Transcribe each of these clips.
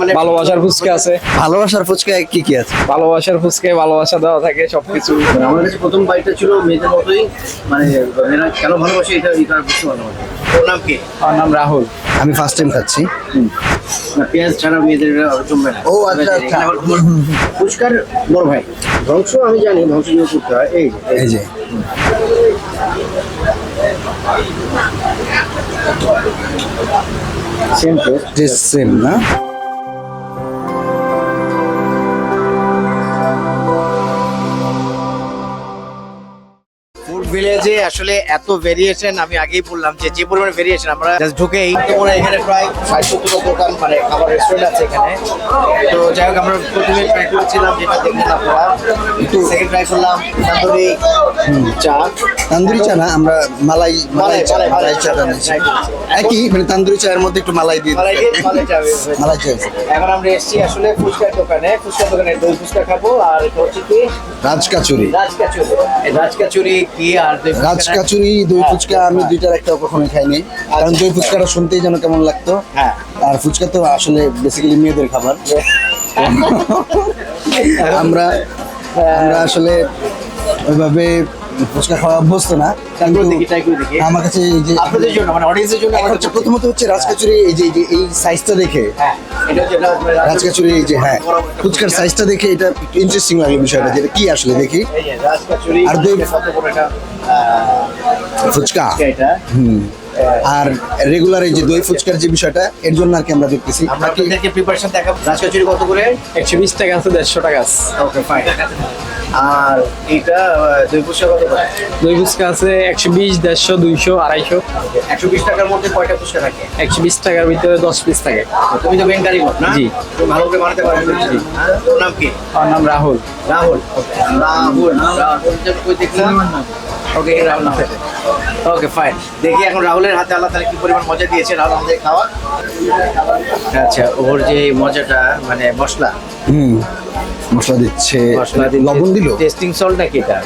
মানে ভালোবাসার ফুচকা আছে। ভালোবাসার ফুচকা কি কি আছে? ভালোবাসার ফুচকায় ভালোবাসা দেওয়া থাকে সবকিছু। আমার কাছে প্রথম বাইটটা ছিল মেয়েদের মতোই। মানে মেয়েরা কেন ভালোবাসে এটা এটা বুঝতে পারলাম। ওর নাম কি? আমার নাম রাহুল। আমি ফার্স্ট টাইম খাচ্ছি। না পেঁয়াজ ছাড়া মেয়েদের জমবে না ও, আচ্ছা, আচ্ছা। বড় ভাই। ধ্বংস আমি জানি ধ্বংস নিয়ে করতে হয়। এই যে, এই যে। যে। সেম টেস্ট সেম না? ভিলেজে আসলে এত ভেরিয়েশন আমি আগেই বললাম যে যে পরিমাণে ভেরিয়েশন আমরা জাস্ট ঢুকেই। তো মনে এখানে প্রায় ষাট সত্তর দোকান মানে খাবার রেস্টুরেন্ট আছে এখানে। তো যাই হোক আমরা প্রথমে ট্রাই করেছিলাম যেটা দেখলেন আপনারা। একটু সেকেন্ড ট্রাই করলাম তান্দুরি চা। তান্দুরি চা না আমরা মালাই মালাই চা মালাই, মালাই। একই মানে তান্দুরি চায়ের মধ্যে একটু মালাই দিয়ে মালাই চা। মালাই চা। এখন আমরা এসেছি আসলে ফুচকার দোকানে। ফুচকার দোকানে দই ফুচকা খাব আর এটা হচ্ছে কি? রাজকাচুরি রাজকাচুরি এই রাজকাচুরি কি দই ফুচকা দই ফুচকা আমি দুইটার একটা কখনো খাইনি। কারণ দই ফুচকাটা শুনতেই যেন কেমন লাগতো। হ্যাঁ। আর ফুচকা তো আসলে বেসিক্যালি মেয়েদের খাবার। আমরা আমরা আসলে ওইভাবে ফুচকা খাওয়া অভ্যস্ত না কিন্তু আমার কাছে এই যে আপনাদের জন্য মানে অডিয়েন্সের জন্য এখন হচ্ছে প্রথমত হচ্ছে রাজকাচুরি এই যে এই সাইজটা দেখে। হ্যাঁ এটা হচ্ছে রাজকাচুরি এই যে হ্যাঁ ফুচকার সাইজটা দেখে এটা ইন্টারেস্টিং লাগে বিষয়টা যেটা কি আসলে দেখি। আর দই- ফুচকা। এটা। হুম। আর রেগুলার এই যে দই ফুচকার যে বিষয়টা এর জন্য আর কি আমরা দেখতেছি। আমরা আপনাদেরকে প্রিপারেশন দেখাবো। রাজকাচুরি কত করে? একশো বিশ টাকা আছে দেড়শো টাকা আছে। ওকে ফাইন আর আহ, দই ফুচকা কত করে? দই ফুচকা আছে একশো বিশ দেড়শো দুইশো আড়াইশো। একশো বিশ টাকার মধ্যে কয়টা ফুচকা থাকে? একশো বিশ টাকার ভিতরে দশ পিস থাকে। তুমি তো বেন কারিগর না? জি। তুমি ভালো করে বানাতে পারবে জি। তোর নাম কি? আমার নাম রাহুল। রাহুল রাহুল রাহুল দেখলাম? ওকে রাহুল নাম। ওকে ফাইন দেখি এখন রাহুলের হাতে আল্লাহ তাহলে কি পরিমাণ মজা দিয়েছে রাহুল আমাদের খাওয়া। আচ্ছা ওর যে মজাটা মানে মশলা। হুম। মশলা দিচ্ছে মশলা লবণ দিল? টেস্টিং সল্ট নাকি এটা?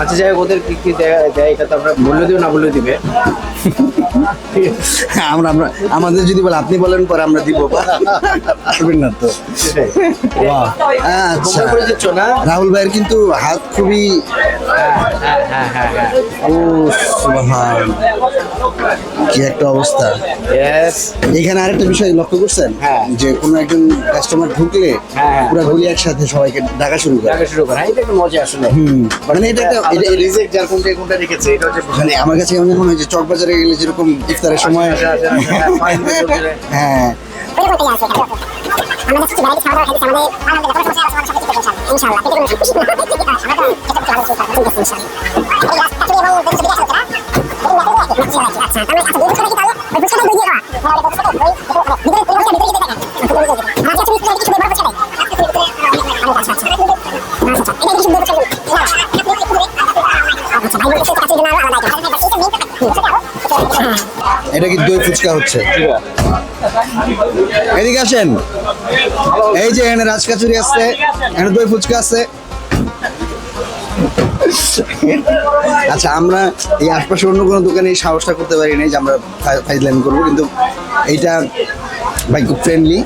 আচ্ছা যাই হোক ওদের কি কি দেয় এটা তো আমরা মূল্য দিব না মূল্য দিবে। আমরা আমরা আমাদের যদি বলে আপনি বলেন পরে আমরা দিব। পারবেন না তো। আচ্ছা। রাহুল ভাইয়ের কিন্তু হাত খুবই হ্যাঁ হ্যাঁ হ্যাঁ ও সুবহান। কি একটা অবস্থা। এখানে আরেকটা বিষয় লক্ষ্য করছেন। যে কোনো একজন কাস্টমার ঢুকলে। পুরো গুলি একসাথে সবাইকে ডাকা শুরু করে দেখা শুরু করা এটা একটা মজা আসলে হুম মানে এটা একটা রিজেক্ট যার কোনটা কোনটা রেখেছে এটা হচ্ছে মানে আমার কাছে এমন মনে হয় যে চকবাজারে গেলে যেরকম ইফতারের সময় আচ্ছা, আচ্ছা, এটা কি দই ফুচকা হচ্ছে? এদিকে আসেন। এই যে এখানে রাজকাচুরি আছে, এখানে দই ফুচকা আছে। আচ্ছা আমরা এই আশপাশে অন্য কোনো দোকানে এই সাহসটা করতে পারি নাই যে আমরা ফাইজলাইন করব, কিন্তু এইটা ভাই খুব ফ্রেন্ডলি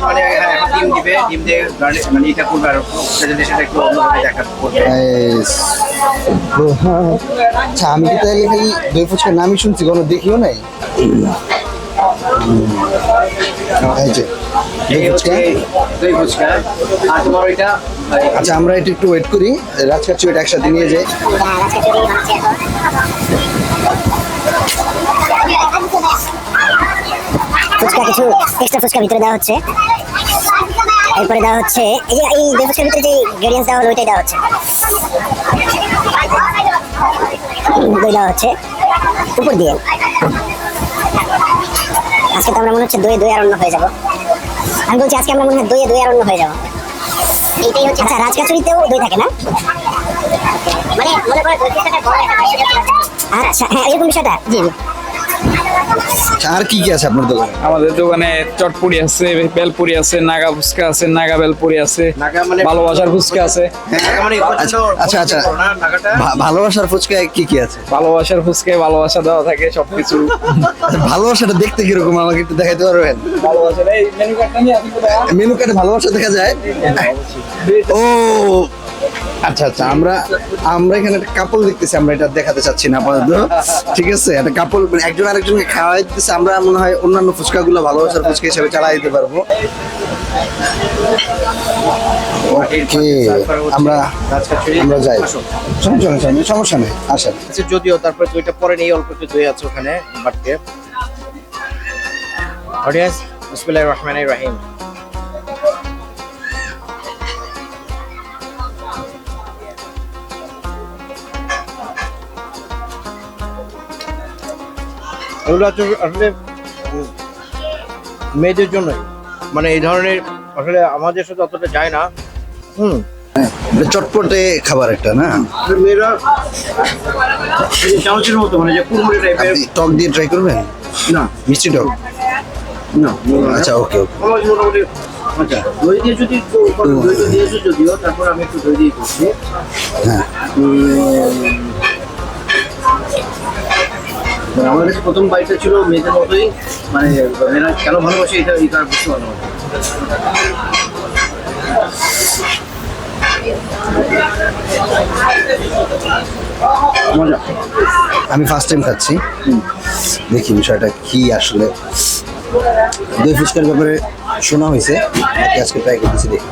মানে হ্যাঁ, garnish মানে দেখা করবে। আচ্ছা আমি তো তাহলে খালি দই ফুচকার নামই শুনছি কোনো দেখিও নাই? আচ্ছা আমরা এটা একটু ওয়েট করি রাজকাচুরি এটা একসাথে নিয়ে যাই। ফুচকা কিছু এক্সট্রা ফুচকা ভিতরে দেওয়া হচ্ছে। এরপরে দেওয়া হচ্ছে এই যে এই দই ফুচকার ভিতরে যে গ্রেডিয়েন্টস দেওয়া হলো ওইটাই দেওয়া হচ্ছে। দই দেওয়া হচ্ছে উপর দিয়ে। আজকে তো আমরা মনে হচ্ছে দই দই আরণ্য হয়ে যাব। আমি বলছি আজকে আমরা মনে হয় দইয়ে দই আরণ্য হয়ে যাব। এইটাই হচ্ছে আচ্ছা রাজকাচুরিতেও দই থাকে না? মানে মনে করে আচ্ছা হ্যাঁ এরকম বিষয়টা। জি জি। আর কি কি আছে আপনার দোকানে? আমাদের দোকানে চটপুরি আছে বেলপুরি আছে নাগা ফুচকা আছে নাগা বেলপুরি আছে মানে ভালোবাসার ফুচকা? আছে। মানে আচ্ছা আচ্ছা আচ্ছা। ভালোবাসার ফুচকায় কি কি আছে? ভালোবাসার ফুচকায় ভালোবাসা দেওয়া থাকে সবকিছু। ভালোবাসাটা দেখতে কীরকম আমাকে একটু দেখাইতে পারবেন? ভালোবাসার এই মেনু কার্ডটা নিয়ে আপনি কোথায়? মেনু কার্ডে ভালোবাসা দেখা যায়? ও আচ্ছা আচ্ছা আমরা আমরা এখানে একটা কাপল দেখতেছি, আমরা এটা দেখাতে চাচ্ছি না আপাতত। ঠিক আছে? একটা কাপল মানে একজন আরেকজনকে খাওয়াই দিতেছে, আমরা মনে হয় অন্যান্য ফুচকাগুলো ভালোবাসার ফুচকা হিসেবে চালাই দিতে পারব। ওকে আমরা যাই। সমস্যা নেই সমস্যা নেই আছে যদিও তারপরে দুইটা পরে নেই, অল্প একটু আছে ওখানে বাটকে অডিয়েন্স রহিম। এগুলো হচ্ছে আসলে মেয়েদের জন্যই মানে এই ধরনের আসলে আমাদের সাথে অতটা যায় না। হুম। চটপটে খাবার একটা না? মেয়েরা চামচের মতো মানে যে কুড়মুড়ি টাইপের টক দিয়ে ট্রাই করবেন? না। মিষ্টি টক? না আচ্ছা ওকে ওকে। মোটামুটি আচ্ছা দই দিয়ে যদি দই দিয়েছ যদিও তারপর আমি একটু দই দিয়ে করছি। হ্যাঁ। মানে আমার কাছে প্রথম বাইকটা ছিল মেয়েদের মতোই মানে মেয়েরা কেন ভালোবাসে এটা এই কারণ বুঝতে পারলাম। মজা। আমি ফার্স্ট টাইম খাচ্ছি। দেখি বিষয়টা কি আসলে। দই ফুচকার ব্যাপারে শোনা হয়েছে। আজকে ট্রাই করতেছি দেখি।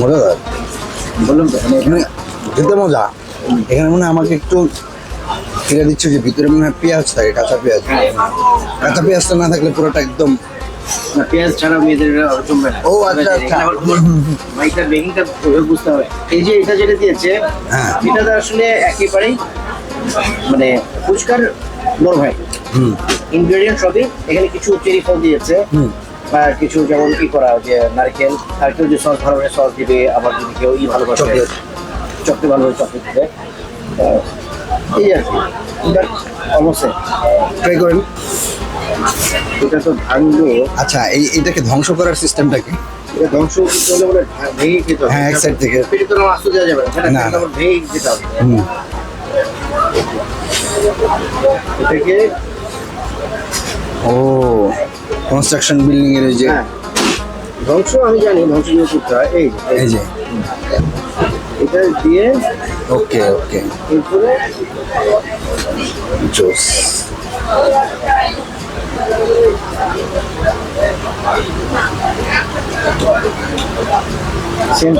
মজাদার বললাম তো মানে এখানে খেতে মজা। এখানে মনে আমাকে একটু ফিরে দিচ্ছে যে ভিতরে মনে হয় পেঁয়াজ থাকে কাঁচা পেঁয়াজ। কাঁচা পেঁয়াজটা না থাকলে পুরোটা একদম না, পেঁয়াজ ছাড়া মেয়েদের জমবে না। ও, আচ্ছা, আচ্ছা। এখানে বেকিংটা বুঝতে হবে। এই যে এটা যেটা দিয়েছে হ্যাঁ। এটা তো আসলে একেবারেই মানে ফুচকার বড় ভাই। হুম। ইনগ্রেডিয়েন্ট সবই এখানে কিছু চেরি ফল দিয়েছে। হুম। বা কিছু যেমন কি করা যে নারকেল আর কেউ যে সস ভালো সস দিবে আবার যদি কেউ ই ভালোবাসে. চকলেট। ভালো করে চকলেট দিবে। এই আর কি। অলমোস্ট ট্রাই করেন। এটা তো ভাঙলো। আচ্ছা এই এটাকে ধ্বংস করার সিস্টেমটা কি? এটা ধ্বংস করতে হলে বলে ভেঙে খেতে হবে। হ্যাঁ, এক side থেকে। পেটে তো আস্ত দেওয়া যাবে না। কিন্তু ভেঙে হবে। হুম। এটাকে ও কনস্ট্রাকশন বিল্ডিং এর যে হ্যাঁ। ধ্বংস আমি জানি ধ্বংস দিয়ে করতে হয় এই এই যে। এটা দিয়ে ওকে ওকে এরপরে জোস। সেম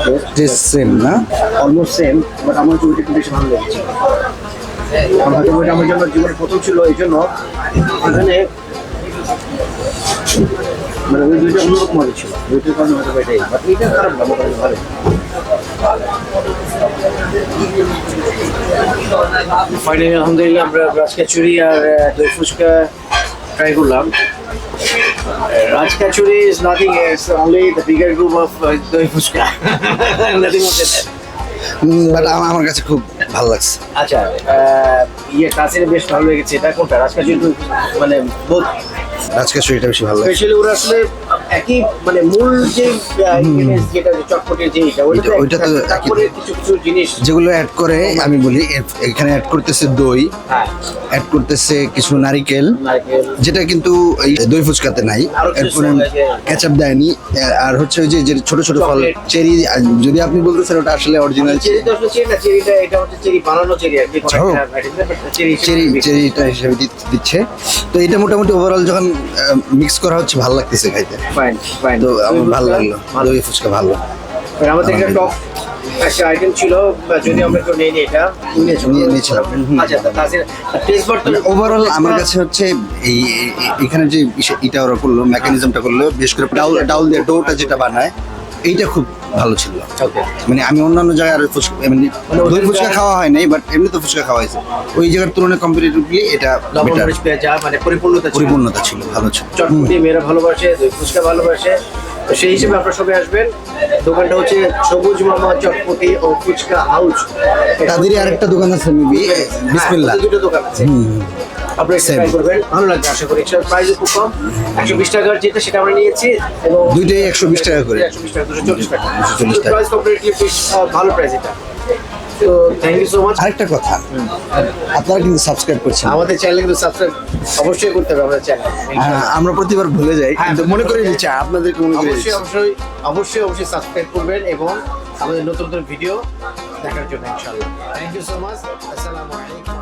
সেম না? অলমোস্ট সেম বাট আমার চুলটা একটু বেশি ভালো লেগেছে হয়তো আমার জন্য জীবনে প্রথম ছিল এই জন্য এখানে মানে ওই দুইটা অন্যরকম মজা ছিল। দুইটার কারণে হয়তো বা এটাই বাট এইটা খারাপ না মোটামুটি ভালো। ফাইনালি আলহামদুলিল্লাহ আমরা রাজকাচুরি আর আহ, দই ফুচকা ট্রাই করলাম। Raj kachori is nothing it's only the bigger group of doi phuchka. Nothing more than but আমার কাছে খুব ভালো লাগছে। আচ্ছা আহ, ইয়ে কাছের বেশ ভালো লেগেছে। এটা কোনটা? রাজকাচুরি তো মানে বোধ? রাজকেশ্বরীটা বেশি ভালো লাগে স্পেশালি ওরা আসলে একই মানে মূল যে যেটা যে চটপটের যে এটা ওইটা তো। তারপরে কিছু কিছু জিনিস। যেগুলো অ্যাড করে আমি বলি এখানে অ্যাড করতেছে দই অ্যাড করতেছে কিছু নারিকেল যেটা কিন্তু দই ফুচকাতে নাই। এরপরে কেচাপ দেয়নি। আর হচ্ছে ওই যে ছোট ছোট ফল চেরি যদি আপনি বলতেছেন ওটা আসলে অরিজিনাল চেরি তো আসলে চেরি না চেরিটা এটা হচ্ছে চেরি বানানো চেরি আর কি চেরি চেরিটা হিসেবে দিচ্ছে। তো এটা মোটামুটি ওভারঅল যখন মিক্স করা হচ্ছে ভালো লাগতেছে খাইতে। ফাইন ফাইন তো আমার ভালো লাগল দই ফুচকা ভালো। আমাদের একটা টপ একটা আইটেম ছিল বা যদি আমরা একটু নেই এটা নিয়ে- নিয়েছিলাম। আচ্ছা ওভারঅল আমার কাছে হচ্ছে এই এখানে যে এটা ওরা করল মেকানিজমটা করল বিশেষ করে ডাউল ডাউল দিয়ে ডোটা যেটা বানায় এইটা খুব ভালো ছিল। মানে আমি অন্যান্য জায়গায় আর ফুচকা এমনি দই ফুচকা খাওয়া হয় নাই বাট এমনি তো ফুচকা খাওয়া হয়েছে। ওই জায়গার তুলনায় কম্পারেটিভলি এটা মানে পরিপূর্ণতা পরিপূর্ণতা ছিল ভালো ছিল। চটপটি মেয়েরা ভালোবাসে দই ফুচকা ভালোবাসে। তো সেই হিসেবে আপনারা সবাই আসবেন। দোকানটা হচ্ছে সবুজ মামা চটপটি ও ফুচকা হাউস। তাদেরই আরেকটা দোকান আছে মেবি বিসমিল্লাহ। হ্যাঁ, দুটো দোকান আছে। আপনারা ট্রাই করবেন। ভালো লাগবে আশা করি। এটার প্রাইস খুব কম। একশো বিশ টাকার যেটা সেটা আমরা নিয়েছি এবং দুইটাই 120 টাকা করে। একশো বিশ টাকা দুশো চল্লিশ টাকা। 240 টাকা। প্রাইস কম্পারেটিভলি বেশ ভালো প্রাইস এটা। তো থ্যাংক ইউ সো মাচ আরেকটা কথা। আপনারা কিন্তু সাবস্ক্রাইব করছেন। আমাদের চ্যানেল কিন্তু সাবস্ক্রাইব অবশ্যই করতে হবে আমাদের চ্যানেল আমরা প্রতিবার ভুলে যাই হ্যাঁ, কিন্তু মনে করে দিচ্ছি আপনাদেরকে মনে করে অবশ্যই অবশ্যই অবশ্যই অবশ্যই সাবস্ক্রাইব করবেন এবং আমাদের নতুন নতুন ভিডিও দেখার জন্য ইনশাআল্লাহ। থ্যাংক ইউ সো মাচ আসসালামু আলাইকুম।